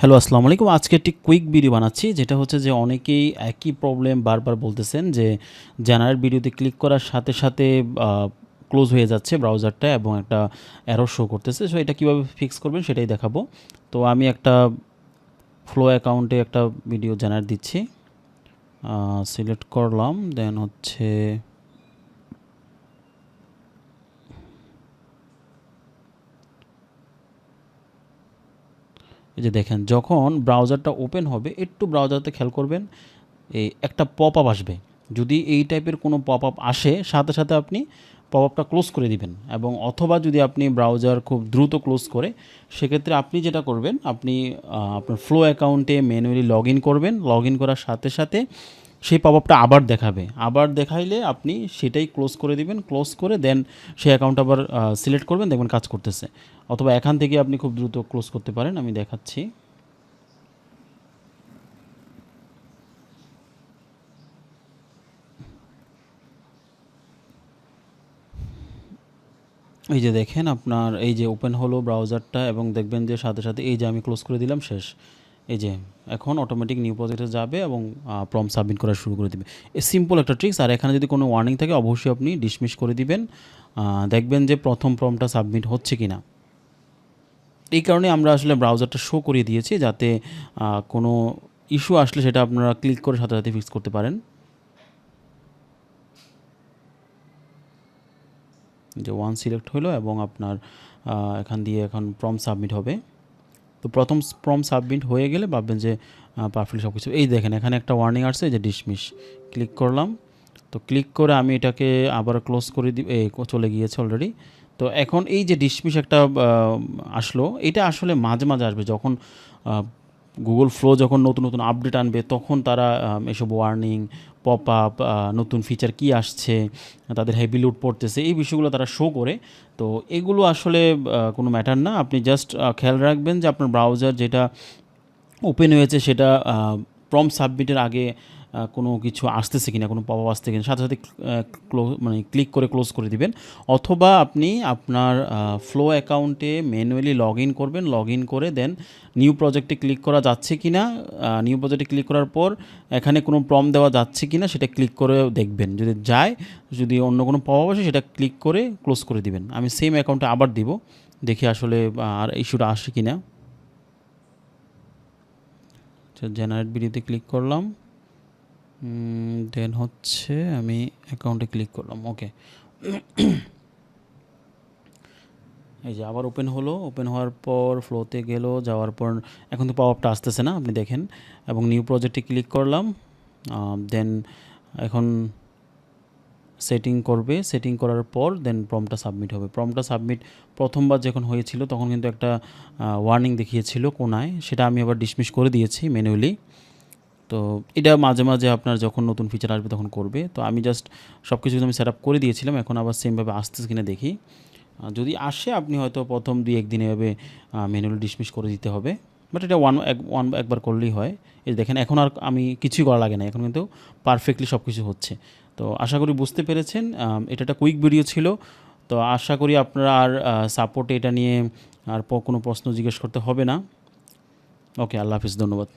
Hello, আসসালামু আলাইকুম। আজকে একটি কুইক ভিডিও বানাচ্ছি, যেটা হচ্ছে যে অনেকেই একই প্রবলেম বারবার বলতেছেন যে জেনারেট ভিডিওতে ক্লিক করার সাথে সাথে ক্লোজ হয়ে যাচ্ছে ব্রাউজারটা এবং একটা অ্যারো শো করতেছে। সো এটা কীভাবে ফিক্স করবেন সেটাই দেখাবো। তো আমি একটা ফ্লো অ্যাকাউন্টে একটা ভিডিও জেনারেট দিচ্ছি। সিলেক্ট করলাম দেন হচ্ছে এই যে দেখেন, যখন ব্রাউজারটা ওপেন হবে, একটু ব্রাউজারতে খেয়াল করবেন, এই একটা পপ আপ আসবে। যদি এই টাইপের কোনো পপ আপ আসে, সাথে সাথে আপনি পপ আপটা ক্লোজ করে দিবেন এবং অথবা যদি আপনি ব্রাউজার খুব দ্রুত ক্লোজ করে, সেক্ষেত্রে আপনি যেটা করবেন, আপনি আপনার ফ্লো অ্যাকাউন্টে ম্যানুয়ালি লগ ইন করবেন। লগ ইন করার সাথে সাথে সেই পপ আপটা আবার দেখাবে। আবার দেখাইলে আপনি সেটাই ক্লোজ করে দিবেন ক্লোজ করে দেন সেই অ্যাকাউন্ট আবার সিলেক্ট করবেন, দেখবেন কাজ করতেছে। অথবা এখান থেকে আপনি খুব দ্রুত ক্লোজ করতে পারেন, আমি দেখাচ্ছি। এই যে দেখেন আপনার, এই যে ওপেন হলো ব্রাউজারটা এবং দেখবেন যে সাথে সাথে এই যে আমি ক্লোজ করে দিলাম, শেষ। এই যে, এখন অটোমেটিক নিউ প্রজেক্টে যাবে এবং প্রম সাবমিট করা শুরু করে দিবে। এ সিম্পল একটা ট্রিক্স আর এখানে যদি কোনো ওয়ার্নিং থাকে, অবশ্যই আপনি ডিসমিস করে দিবেন। দেখবেন যে প্রথম প্রমটা সাবমিট হচ্ছে কি না এই কারণে আমরা আসলে ব্রাউজারটা শো করিয়ে দিয়েছি, যাতে কোনো ইস্যু আসলে সেটা আপনারা ক্লিক করে সাথে সাথে ফিক্স করতে পারেন। যে ওয়ান সিলেক্ট হলো এবং আপনার এখান দিয়ে এখন প্রম সাবমিট হবে। তো প্রথম প্রম সাবমিট হয়ে গেলে ভাববেন যে পারফেক্টলি সব কিছু এই দেখেন, এখানে একটা ওয়ার্নিং আসছে যে ডিসমিস ক্লিক করলাম। তো ক্লিক করে আমি এটাকে আবার ক্লোজ করে দি এই চলে গিয়েছে অলরেডি তো এখন এই যে ডিসমিস একটা আসলো, এটা আসলে মাঝে মাঝে আসবে। যখন গুগল ফ্লো যখন নতুন নতুন আপডেট আনবে, তখন তারা এসব ওয়ার্নিং পপ আপ নতুন ফিচার কি আসছে, তাদের হেভি লুট পড়তেছে, এই বিষয়গুলো তারা শো করে। তো এগুলো আসলে কোনো ম্যাটার না। আপনি জাস্ট খেয়াল রাখবেন যে আপনার ব্রাউজার যেটা ওপেন হয়েছে সেটা প্রম সাবমিটের আগে কোনো কিছু আসতেছে কিনা, কোনো পাওয়া আসতে কিনা, সাথে সাথে মানে ক্লিক করে ক্লোজ করে দিবেন। অথবা আপনি আপনার ফ্লো অ্যাকাউন্টে ম্যানুয়ালি লগ ইন করবেন লগ ইন করে দেন নিউ প্রজেক্টে ক্লিক করা যাচ্ছে কি না নিউ প্রজেক্টে ক্লিক করার পর এখানে কোনো প্রম দেওয়া যাচ্ছে কি না সেটা ক্লিক করে দেখবেন। যদি যায়, যদি অন্য কোনো পাওয়া আসে সেটা ক্লিক করে ক্লোজ করে দিবেন। আমি সেম অ্যাকাউন্টে আবার দিব, দেখি আসলে আর ইস্যুটা আসে কি না জেনারেট ভিডিওতে ক্লিক করলাম। দেন হচ্ছে আমি অ্যাকাউন্টে ক্লিক করলাম ওকে এই যে আবার ওপেন হলো ওপেন হওয়ার পর ফ্লোতে গেল, যাওয়ার পর এখন তো পাওয়ারটা আসতেছে না, আপনি দেখেন, এবং নিউ প্রজেক্টে ক্লিক করলাম দেন এখন সেটিং করবে সেটিং করার পর দেন প্রমটা সাবমিট হবে। প্রমটা সাবমিট প্রথমবার যখন হয়েছিল, তখন কিন্তু একটা ওয়ার্নিং দেখিয়েছিল কোনায়, সেটা আমি আবার ডিসমিস করে দিয়েছি ম্যানুয়ালি তো এটা মাঝে মাঝে আপনার যখন নতুন ফিচার আসবে তখন করবে। তো আমি জাস্ট সব কিছু আমি সেট আপ করে দিয়েছিলাম, এখন আবার সেমভাবে আসতেছে কিনা দেখি। যদি আসে আপনি হয়তো প্রথম দুই একদিন এভাবে ম্যানুয়ালি ডিসমিস করে দিতে হবে। বাট এটা ওয়ান এক ওয়ান একবার করলেই হয়। এই দেখেন, এখন আর আমি কিছুই করা লাগে না, এখন কিন্তু পারফেক্টলি সব কিছু হচ্ছে। তো আশা করি বুঝতে পেরেছেন। এটা একটা কুইক ভিডিও ছিল। তো আশা করি আপনারা আর সাপোর্টে এটা নিয়ে আর কোনো প্রশ্ন জিজ্ঞেস করতে হবে না। ওকে আল্লাহ হাফিজ, ধন্যবাদ।